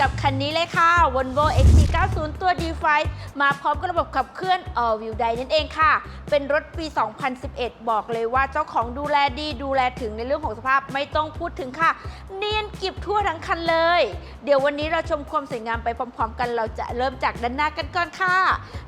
กับคันนี้เลยค่ะ Volvo XC90 ตัว D5 มาพร้อมกับระบบขับเคลื่อน All Wheel Drive นั่นเองค่ะ เป็นรถปี 2011 บอกเลยว่าเจ้าของดูแลดีดูแลถึงในเรื่องของสภาพไม่ต้องพูดถึงค่ะ เนียนกิบทั่วทั้งคันเลย เดี๋ยววันนี้เราชมความสวยงามไปพร้อมๆ กันเราจะเริ่มจากด้านหน้ากันก่อนค่ะ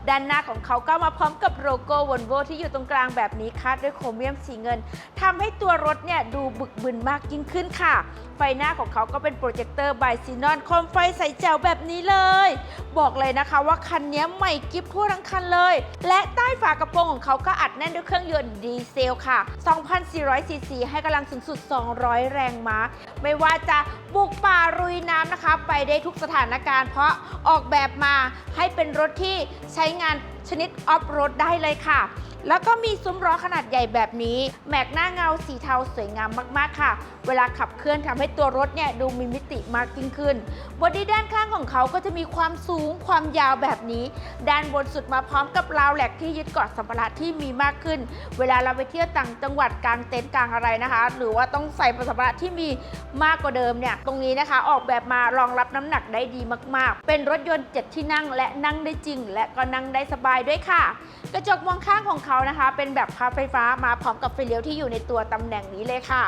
ด้านหน้าของเขาก็มาพร้อมกับโลโก้ Volvo ที่อยู่ตรงกลางแบบนี้คาดด้วยโครเมียมสีเงินทำให้ตัวรถเนี่ยดูบึกบึนมากยิ่งขึ้นค่ะ ไฟหน้าของเขาก็เป็นโปรเจคเตอร์บซีนอนโคมไฟใสแจ๋วแบบนี้เลย บอกเลยนะคะว่าคันนี้ใหม่กิฟทั่วทั้งคันเลย และใต้ฝากระโปรงของเขาก็อัดแน่นด้วยเครื่องยนต์ดีเซลค่ะ 2,400ซีซีให้กำลังสูงสุด 200 แรงม้า ไม่ว่าจะบุกป่ารุยน้ำนะคะ ไปได้ทุกสถานการณ์ เพราะออกแบบมาให้เป็นรถที่ใช้งานชนิดออฟโรดได้เลยค่ะ แล้วก็มีซุ้มล้อขนาดใหญ่แบบนี้ แม็กหน้าเงาสีเทาสวยงามมากๆค่ะ เวลาขับเคลื่อนทำให้ตัวรถเนี่ยดูมีมิติมากยิ่งขึ้น บอดี้ด้านข้างของเขาก็จะมีความสูงความยาวแบบนี้ ด้านบนสุดมาพร้อมกับราวแหลกที่ยึดเกาะสัมภาระที่มีมากขึ้น เวลาเราไปเที่ยวต่างจังหวัดกลางเต็นท์กลางอะไรนะคะ หรือว่าต้องใส่สัมภาระที่มีมากกว่าเดิมเนี่ย ตรงนี้นะคะออกแบบมารองรับน้ำหนักได้ดีมาก ๆ เป็นรถยนต์7ที่นั่งและนั่งได้จริง และก็นั่งได้สบายด้วยค่ะ กระจกมองข้างของเขานะคะ เป็นแบบพับไฟฟ้ามาพร้อมกับไฟเลี้ยวที่อยู่ในตัวตำแหน่งนี้เลยค่ะ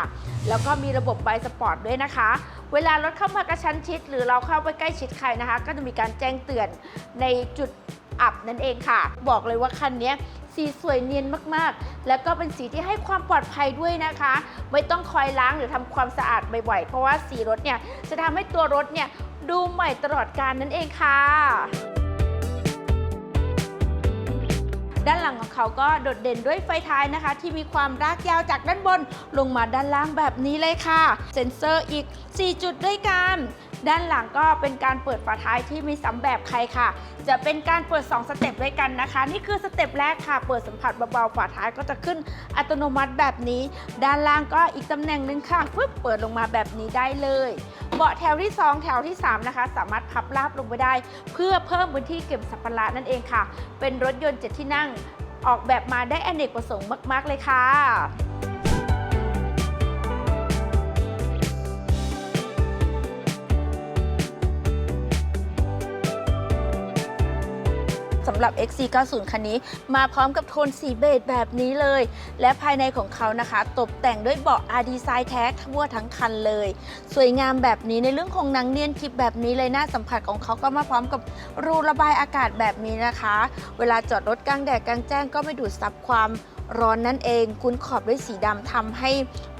แล้วก็มีระบบไบสปอร์ตด้วยนะคะ เวลารถเข้ามากระชั้นชิด หรือเราเข้าไปใกล้ชิดใครนะคะ ก็จะมีการแจ้งเตือนในจุดอับนั่นเองค่ะ บอกเลยว่าคันนี้สีสวยเนียนมากๆ แล้วก็เป็นสีที่ให้ความปลอดภัยด้วยนะคะ ไม่ต้องคอยล้างหรือทำความสะอาดบ่อยๆ เพราะว่าสีรถเนี่ยจะทำให้ตัวรถเนี่ยดูใหม่ตลอดการนั่นเองค่ะ ด้านหลังของเขาก็โดดเด่นด้วยไฟท้ายนะคะ ที่มีความรากยาวจากด้านบนลงมาด้านล่างแบบนี้เลยค่ะ เซ็นเซอร์อีก 4 จุดด้วยกัน ด้านหลังก็เป็นการเปิดฝาท้ายที่มีสำแบบใครค่ะ จะเป็นการเปิด 2 สเต็ปด้วยกันนะคะ นี่คือสเต็ปแรกค่ะ เปิดสัมผัสเบาๆฝาท้ายก็จะขึ้นอัตโนมัติแบบนี้ ด้านล่างก็อีกตำแหน่งหนึ่งค่ะฟึบเปิดลงมาแบบนี้ได้เลยเบาะแถวที่ 2 แถวที่ 3 นะคะ สามารถพับราบลงไปได้ เพื่อเพิ่มพื้นที่เก็บสัมภาระนั่นเองค่ะ เป็นรถยนต์เจ็ดที่นั่งออกแบบมาได้อเนกประสงค์มาก ๆ เลยค่ะำหรับ XC90 คันนี้ มาพร้อมกับโทนสีเบจแบบนี้เลย และภายในของเขานะคะ ตกแต่งด้วยเบาะ R Design แท้ทั่วทั้งคันเลย สวยงามแบบนี้ในเรื่องของหนังเนียนคลิปแบบนี้เลยหน้าสัมผัสของเขาก็มาพร้อมกับรูระบายอากาศแบบนี้นะคะ เวลาจอดรถกลางแดดกลางแจ้งก็ไม่ดูดซับความร้อนนั่นเองคุ้นขอบด้วยสีดำทำให้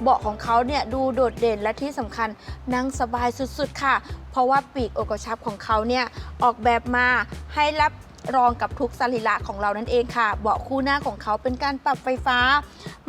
เบาะของเขาเนี่ยดูโดดเด่นและที่สำคัญนั่งสบายสุดๆค่ะ เพราะว่าปีกอกกระชับของเขาเนี่ยออกแบบมาให้รับ รองกับทุกสรีระของเรานั่นเองค่ะ เบาะคู่หน้าของเขาเป็นการปรับไฟฟ้า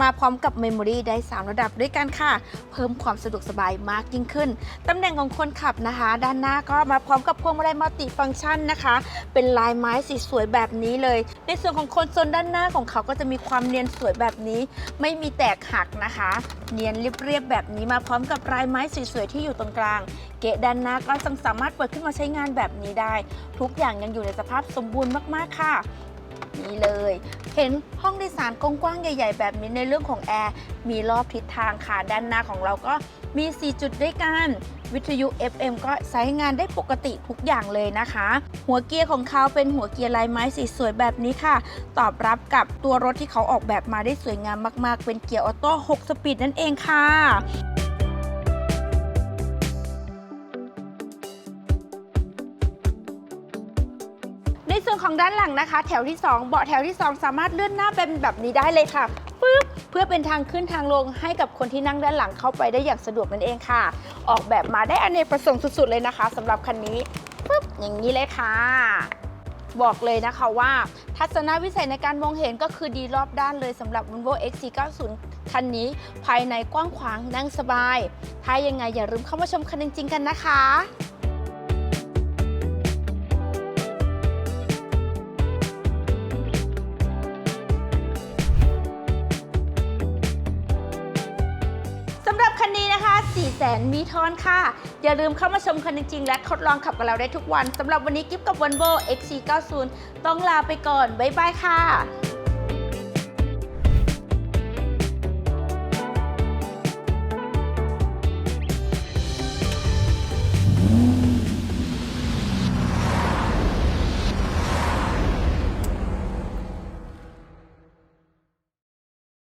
มาพร้อมกับเมมโมรีได้ 3 ระดับด้วยกันค่ะ เพิ่มความสะดวกสบายมากยิ่งขึ้น ตำแหน่งของคนขับนะคะ ด้านหน้าก็มาพร้อมกับพวงมาลัยมัลติฟังก์ชันนะคะ เป็นลายไม้สีสวยแบบนี้เลย ในส่วนของคนโซนด้านหน้าของเขาก็จะมีความเนียนสวยแบบนี้ ไม่มีแตกหักนะคะ เนียนเรียบๆแบบนี้มาพร้อมกับลายไม้สวยๆที่อยู่ตรงกลาง เกะด้านหน้าก็สามารถเปิดขึ้นมาใช้งานแบบนี้ได้ ทุกอย่างยังอยู่ในสภาพสมบูรณ์มากๆค่ะนี่เลย เห็นห้องโดยสารกว้างๆใหญ่ ๆ แบบนี้ในเรื่องของแอร์ มีรอบทิศทางค่ะ ด้านหน้าของเราก็มี 4 จุดด้วยกัน วิทยุ FM ก็ใช้งานได้ปกติทุกอย่างเลยนะคะ หัวเกียร์ของเขาเป็นหัวเกียร์ลายไม้สีสวยแบบนี้ค่ะ ตอบรับกับตัวรถที่เขาออกแบบมาได้สวยงามมาก ๆ เป็นเกียร์ออโต้ 6 สปีดนั่นเองค่ะ ในส่วนของด้านหลังนะคะ แถวที่ 2 เบาะแถวที่ 2 สามารถเลื่อนหน้าเป็นแบบนี้ได้เลยค่ะปึ๊บเพื่อเป็นทางขึ้นทางลงให้กับคนที่นั่งด้านหลังเข้าไปได้อย่างสะดวกนั่นเองค่ะ ออกแบบมาได้อเนกประสงค์สุดๆเลยนะคะสำหรับคันนี้ปึ๊บอย่างนี้เลยค่ะบอกเลยนะคะว่า ทัศนวิสัยในการมองเห็นก็คือดีรอบด้านเลยสำหรับ Volvo XC90 คันนี้ ภายในกว้างขวางนั่งสบาย ถ้ายังไงอย่าลืมเข้ามาชมคันจริงๆกันนะคะ 4 0 0แสนมีทอนค่ะ อย่าลืมเข้ามาชมคันจริง ๆ และทดลองขับกับเราได้ทุกวันสำหรับวันนี้กิฟกับวันโบ XC90 ต้องลาไปก่อน บ๊ายบายค่ะ